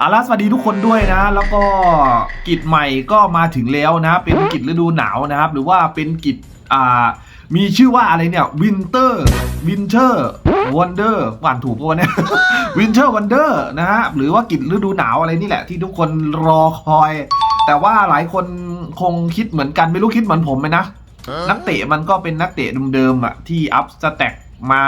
อาล่ะสวัสดีทุกคนด้วยนะ แล้วก็กิจใหม่ก็มาถึงแล้วนะ เป็นกิจฤดูหนาวนะครับ หรือว่าเป็นกิจอ่ามีชื่อว่าอะไรเนี่ยวินเตอร์วินเทอร์วันเดอร์อ่านถูกปะวะเนี่ยวินเทอร์วันเดอร์นะฮะหรือว่ากิจฤดูหนาวอะไรนี่แหละที่ทุกคนรอคอย แต่ว่าหลายคนคงคิดเหมือนกันไม่รู้คิดเหมือนผมไหมนะนักเตะมันก็เป็นนักเตะเดิมๆอะที่อัพสแต็กมา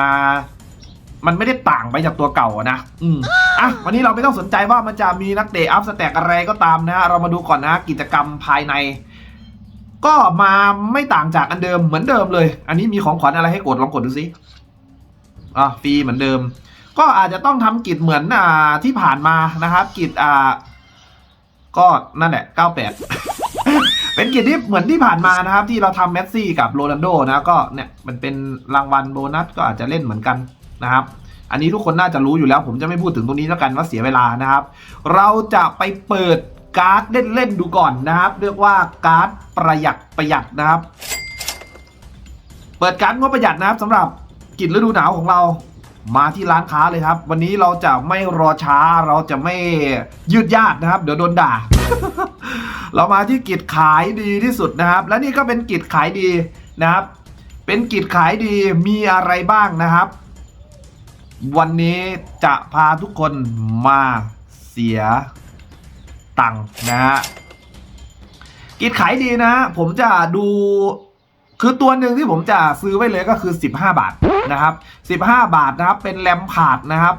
มันไม่ได้ต่างไปจากตัวเก่านะ อืมอะ วันนี้เราไม่ต้องสนใจว่ามันจะมีนักเตะอัพสแต็กอะไรก็ตามนะฮะเรามาดูก่อนนะกิจกรรมภายใน ก็มาไม่ต่างจากอันเดิมเหมือนเดิมเลย อันนี้มีของขวัญอะไรให้กดลองกดดูสิอะฟรีเหมือนเดิม ก็อาจจะต้องทำกิจเหมือนอ่าที่ผ่านมานะครับ กิจอ่า ก็นั่นแหละ98เป็นกิจที่เหมือนที่ผ่านมานะครับ ที่เราทำเมสซี่กับโรนัลโดนะก็เนี่ยมันเป็นรางวัลโบนัสก็อาจจะเล่นเหมือนกัน นะครับ อันนี้ทุกคนน่าจะรู้อยู่แล้วผมจะไม่พูดถึงตรงนี้แล้วกันว่าเสียเวลานะครับ เราจะไปเปิดการ์ดเล่นๆดูก่อนนะครับ เรียกว่าการ์ดประหยัดประหยัดนะครับ เปิดการ์ดงบประหยัดนะครับสำหรับกิจฤดูหนาวของเรามาที่ร้านค้าเลยครับ วันนี้เราจะไม่รอช้าเราจะไม่ยืดยาดนะครับ เดี๋ยวโดนด่า เรามาที่กิจขายดีที่สุดนะครับ และนี่ก็เป็นกิจขายดีนะครับ เป็นกิจขายดีมีอะไรบ้างนะครับ วันนี้จะพาทุกคนมาเสียตังค์นะฮะกิจขายดีนะ ผมจะดูคือตัวหนึ่งที่ผมจะซื้อไว้เลยก็คือ 15 บาทนะครับ 15 บาทนะครับ เป็นแลมผาดนะครับ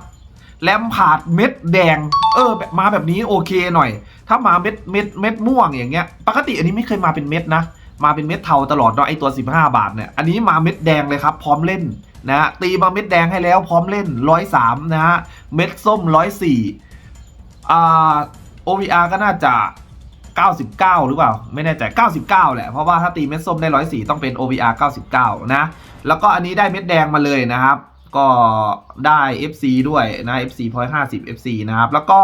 แลมผาดเม็ดแดง เออแบบมาแบบนี้โอเคหน่อย ถ้ามาเม็ดเม็ดเม็ดม่วงอย่างเงี้ย ปกติอันนี้ไม่เคยมาเป็นเม็ดนะ มาเป็นเม็ดเทาตลอดเนาะไอตัว 15 บาทเนี่ย อันนี้มาเม็ดแดงเลยครับ พร้อมเล่น นะฮะตีมาเม็ดแดงให้แล้วพร้อมเล่น103นะฮะเม็ดส้ม104อ่า OVR ก็น่าจะ 99 หรือเปล่า ไม่แน่ใจ 99 แหละ เพราะว่าถ้าตีเม็ดส้มได้ 104 ต้องเป็น OVR 99 นะ แล้วก็อันนี้ได้เม็ดแดงมาเลยนะครับ ก็ได้ FC ด้วยนะ FC point 50 FC นะครับ แล้วก็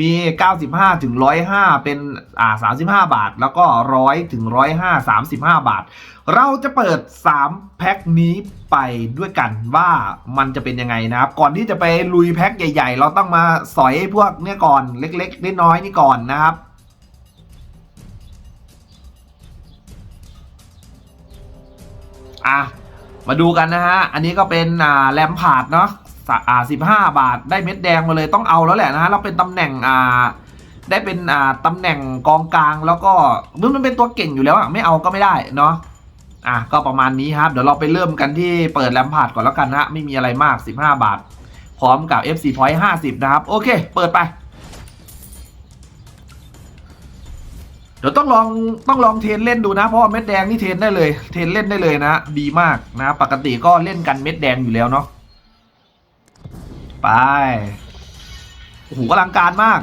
มี 95 ถึง 105 เป็นอ่า35 บาท แล้วก็ 100 ถึง 105 35 บาท เราจะเปิด 3 แพ็คนี้ไปด้วยกันว่ามันจะเป็นยังไงนะครับ ก่อนที่จะไปลุยแพ็คใหญ่ ๆ เราต้องมาสอยพวกเนี่ยก่อนเล็กๆน้อยๆนี่ก่อนนะครับอะ มาดูกันนะฮะ อันนี้ก็เป็นอ่าแรมพาดเนาะสะอ่าสิบห้าบาทได้เม็ดแดงมาเลยต้องเอาแล้วแหละนะฮะแล้วเป็นตำแหน่งอ่าได้เป็นอ่าตำแหน่งกองกลางแล้วก็มันมันเป็นตัวเก่งอยู่แล้วอะไม่เอาก็ไม่ได้เนาะอะก็ประมาณนี้ครับ เดี๋ยวเราไปเริ่มกันที่เปิดแรมพาดก่อนแล้วกันนะฮะไม่มีอะไรมาก 15 บาท พร้อมกับ FC Point 50 นะครับ โอเค เปิดไป ดี๋ยวต้องลองต้องลองเทนเล่นดูนะ เพราะว่าเม็ดแดงนี่เทนได้เลย เทนเล่นได้เลยนะ ดีมากนะ ปกติก็เล่นกันเม็ดแดงอยู่แล้วเนาะไปโอ้โหอลังการมาก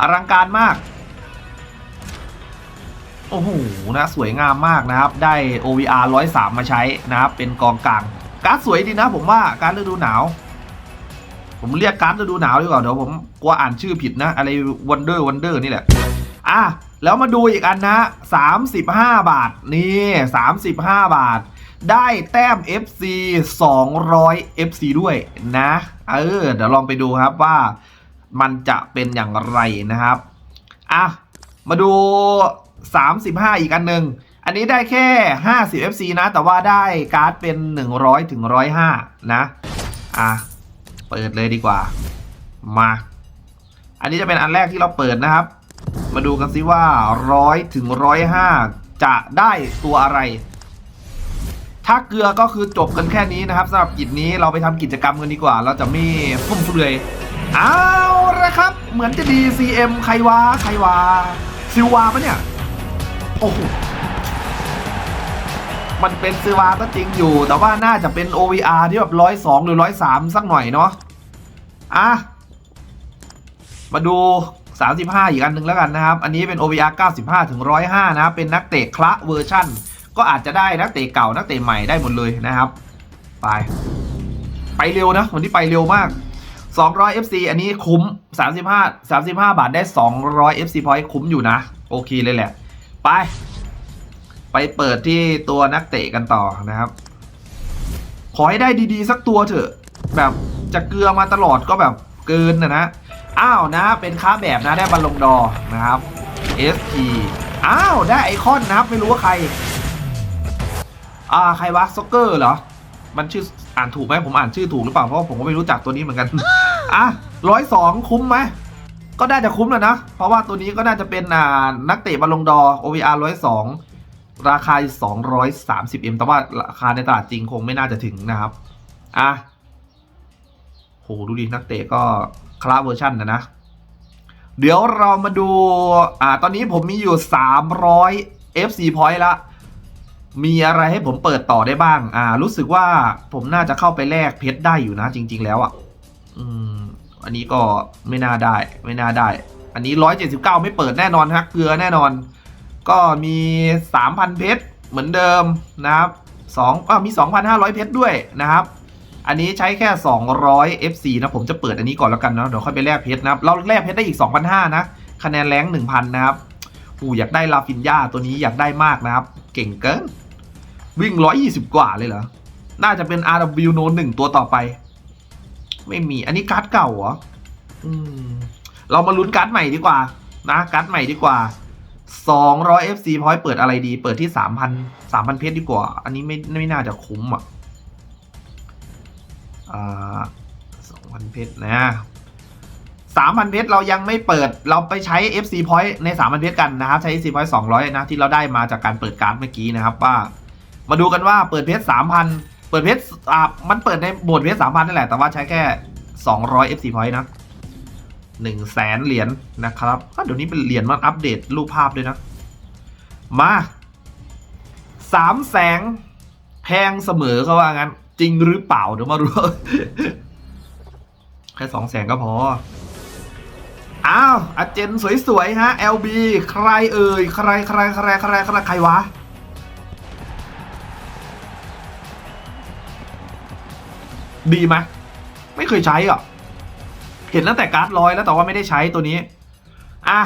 อลังการมาก โอ้โหนะ สวยงามมากนะครับ ได้ OVR 103 มาใช้นะครับ เป็นกองกลาง การ์ดสวยดีนะผมว่าการดฤดูหนาว ผมเรียกการ์ดฤดูหนาวดีกว่าเดี๋ยวผมกลัวอ่านชื่อผิดนะ อะไรวันเดอร์วันเดอร์นี่แหละอะแล้วมาดูอีกอันนะ 35 บาท นี่ 35 บาท ได้แต้ม FC 200 FC ด้วยนะ เออ เดี๋ยวลองไปดูครับว่ามันจะเป็นอย่างไรนะครับ อะ มาดู 35 อีกอันหนึ่ง อันนี้ได้แค่ 50 FC นะ แต่ว่าได้การ์ดเป็น 100ถึง105 นะ อะ เปิดเลยดีกว่า มา อันนี้จะเป็นอันแรกที่เราเปิดนะครับ มาดูกันซิว่าร้อยถึงร้อยห้าจะได้ตัวอะไร ถ้าเกลือก็คือจบกันแค่นี้นะครับสำหรับกิจนี้เราไปทำกิจกรรมกันดีกว่า เราจะไม่ฟุ่มเฟือยเอาละครับ เหมือนจะดี CM ใครวะใครวะซิวาปะเนี่ย โอ้โหมันเป็นซิวาก็จริงอยู่ แต่ว่าน่าจะเป็น OVR ที่แบบร้อยสองหรือร้อยสามสักหน่อยเนาะ อะมาดู 35 อีกอันหนึ่งแล้วกันนะครับ อันนี้เป็น OVR 95 ถึง 105 นะครับเป็นนักเตะคละเวอร์ชั่น ก็อาจจะได้นักเตะเก่านักเตะใหม่ได้หมดเลยนะครับ ไป ไปเร็วนะวันนี้ไปเร็วมาก 200 FC อันนี้คุ้ม 35 35 บาทได้ 200 FC point คุ้มอยู่นะ โอเคเลยแหละ ไป ไปเปิดที่ตัวนักเตะกันต่อนะครับ ขอให้ได้ดีๆ สักตัวเถอะ แบบ จะเกลือมาตลอดก็แบบเกินนะนะ อ้าวนะ เป็นค้าแบบนะได้บอลลงดอร์นะครับ SP อ้าวได้ไอคอนนะครับ ไม่รู้ว่าใคร อ่าใครวะซ็อกเกอร์เหรอ มันชื่ออ่านถูกไหมผมอ่านชื่อถูกหรือเปล่าเพราะผมก็ไม่รู้จักตัวนี้เหมือนกัน อะร้อยสองคุ้มไหมก็น่าจะคุ้มแล้วนะ เพราะว่าตัวนี้ก็น่าจะเป็นอ่านักเตะบอลลงดอร์ OVR ร้อยสองราคา 230M แต่ว่าราคาในตลาดจริงคงไม่น่าจะถึงนะครับ อะ โหดูดินักเตะก็คลาเวอร์ชันนะนะ เดี๋ยวเรามาดู อ่า ตอนนี้ผมมีอยู่ 300 FC point ละ มีอะไรให้ผมเปิดต่อได้บ้าง อ่า รู้สึกว่าผมน่าจะเข้าไปแลกเพชรได้อยู่นะ จริง ๆ แล้วอะ อืม อันนี้ก็ไม่น่าได้ ไม่น่าได้ อันนี้ 179 ไม่เปิดแน่นอนฮะเกลือแน่นอน ก็มี 3,000 เพชรเหมือนเดิมนะครับ2อ่ามี 2,500 เพชรด้วยนะครับ อันนี้ใช้แค่ 200 FC นะ ผมจะเปิดอันนี้ก่อนแล้วกันนะเดี๋ยวค่อยไปแลกเพชรนะครับ เราแลกเพชรได้อีก 2,500 นะ คะแนนแรง1,000 นะครับอูอยากได้ลาฟินยาตัวนี้อยากได้มากนะครับ เก่งเกิน วิ่ง 120 กว่าเลยเหรอ น่าจะเป็น RW No 1ตัวต่อไป ไม่มีอันนี้การ์ดเก่าเหรออืมเรามาลุ้นการ์ดใหม่ดีกว่า นะการ์ดใหม่ดีกว่า200 FC พอยเปิดอะไรดี เปิดที่ 3,000 3,000 เพชรดีกว่า อันนี้ไม่ไม่น่าจะคุ้มอะ สอ่า2,000เพชรนะ3,000เพชรเรายังไม่เปิดเราไปใช้ FC point ใน3,000เพชรกันนะครับ ใช้ FC point 200 นะที่เราได้มาจากการเปิดการ์ดเมื่อกี้นะครับว่า มาดูกันว่าเปิดเพชร3,000เปิดเพชรอ่ามันเปิดในโหมดเพชร3,000นั่นแหละแต่ว่าใช้แค่200 FC point นะ1 0 0 0 0แสนเหรียญนะครับก็เดี๋ยวนี้เป็นเหรียญมันอัปเดตรูปภาพด้วยนะ มาสามแสงแพงเสมอเขาว่างั้น จริงหรือเปล่าเดี๋ยวมาดูแค่สองแสนก็พอ อ้าวอาเจนสวยๆฮะ LB ใครเอ่ย ใครใครใครใครใครใครวะ ดีไหมไม่เคยใช้อะ เห็นตั้งแต่การ์ดร้อยแล้วแต่ว่าไม่ได้ใช้ตัวนี้ อะ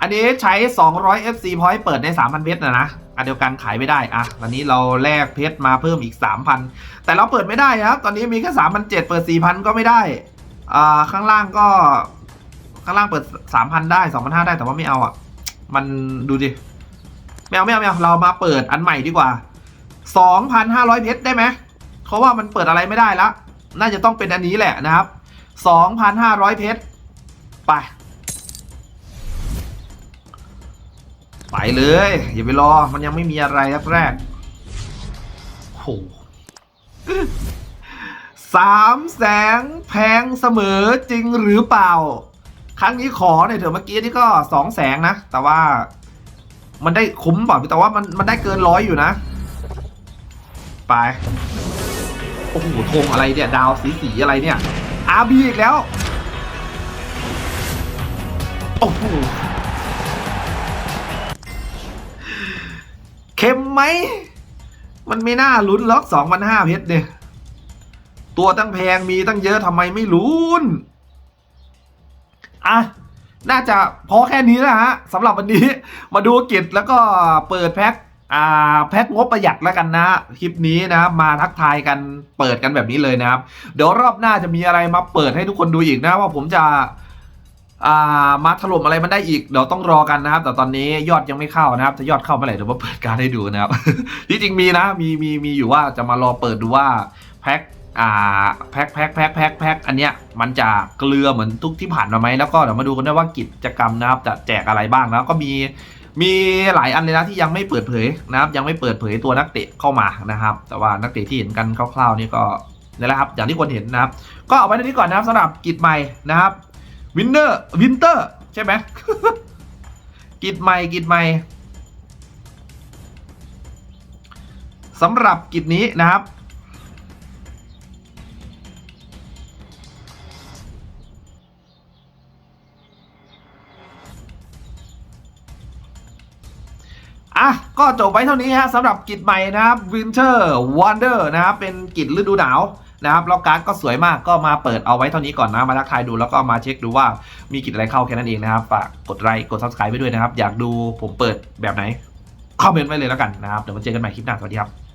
อันนี้ใช้ 200 FC point เปิดใน 3,000เพชรนะนะ อันเดียวกันขายไม่ได้อะวันนี้เราแลกเพชรมาเพิ่มอีก 3,000 แต่เราเปิดไม่ได้ครับ ตอนนี้มีแค่3,700เปิด4,000ก็ไม่ได้อ่าข้างล่างก็ ข้างล่างเปิด3,000ได้2,500ได้แต่ว่าไม่เอาอะ มันดูดิไม่เอาไม่เอาไม่เอาเรามาเปิดอันใหม่ดีกว่า2,500เพชรได้ไหมเพราะว่ามันเปิดอะไรไม่ได้ละน่าจะต้องเป็นอันนี้แหละนะครับ2,500เพชรไป ไปเลย อย่าไปรอ มันยังไม่มีอะไรครับแรกโหสามแสงแพงเสมอจริงหรือเปล่า ครั้งนี้ขอหน่อยเถอะเมื่อกี้นี่ก็สองแสงนะ แต่ว่า มันได้คุ้มเปล่าแต่ว่ามันมันได้เกินร้อยอยู่นะ ไป โอ้โหธงอะไรเนี่ย ดาวสีสีอะไรเนี่ยอาบีอีกแล้ว โอ้โห เค็มไหม มันไม่น่าลุ้นล็อกสองพันห้าเพชรเนี่ย ตัวตั้งแพงมีตั้งเยอะทำไมไม่ลุ้น อะ น่าจะพอแค่นี้นะฮะสำหรับวันนี้ มาดูกิจแล้วก็เปิดแพ็คอ่าแพ็คงบประหยัดแล้วกันนะคลิปนี้นะมาทักทายกันเปิดกันแบบนี้เลยนะครับ เดี๋ยวรอบหน้าจะมีอะไรมาเปิดให้ทุกคนดูอีกนะว่าผมจะ อ่ามาถล่มอะไรมันได้อีกเดี๋ยวต้องรอกันนะครับ แต่ตอนนี้ยอดยังไม่เข้านะครับถ้ายอดเข้าเมื่อไหร่เดี๋ยวมาเปิดการให้ดูนะครับ ที่จริงมีนะมีมีมีอยู่ว่าจะมารอเปิดดูว่าแพ็คอ่าแพ็คแพ็คแพ็คแพ็คแพ็คอันเนี้ยมันจะเกลือเหมือนทุกที่ผ่านมาไหมแล้วก็เดี๋ยวมาดูกันด้วยว่ากิจกรรมนะครับจะแจกอะไรบ้างแล้วก็มีมีหลายอันเลยนะที่ยังไม่เปิดเผยนะครับ ยังไม่เปิดเผยตัวนักเตะเข้ามานะครับ แต่ว่านักเตะที่เห็นกันคร่าวๆนี่ก็นี่แหละครับอย่างที่คนเห็นนะครับ ก็เอาไว้ในนี้ก่อนนะครับสำหรับกิจใหม่นะครับ วินเนอร์วินเตอร์ ใช่ไหมกิจใหม่กิจใหม่สำหรับกิจนี้นะครับอะก็จบไว้เท่านี้ฮะสำหรับกิจใหม่นะครับ Winter Wonder นะครับ เป็นกิจฤดูหนาว นะครับแล้วการ์ดก็สวยมากก็มาเปิดเอาไว้เท่านี้ก่อนนะมาทักทายดูแล้วก็มาเช็คดูว่ามีกิจอะไรเข้าแค่นั้นเองนะครับฝากกดไลค์กด Subscribe ไปด้วยนะครับ อยากดูผมเปิดแบบไหนคอมเมนต์ไว้เลยแล้วกันนะครับเดี๋ยวมาเจอกันใหม่คลิปหน้าสวัสดีครับ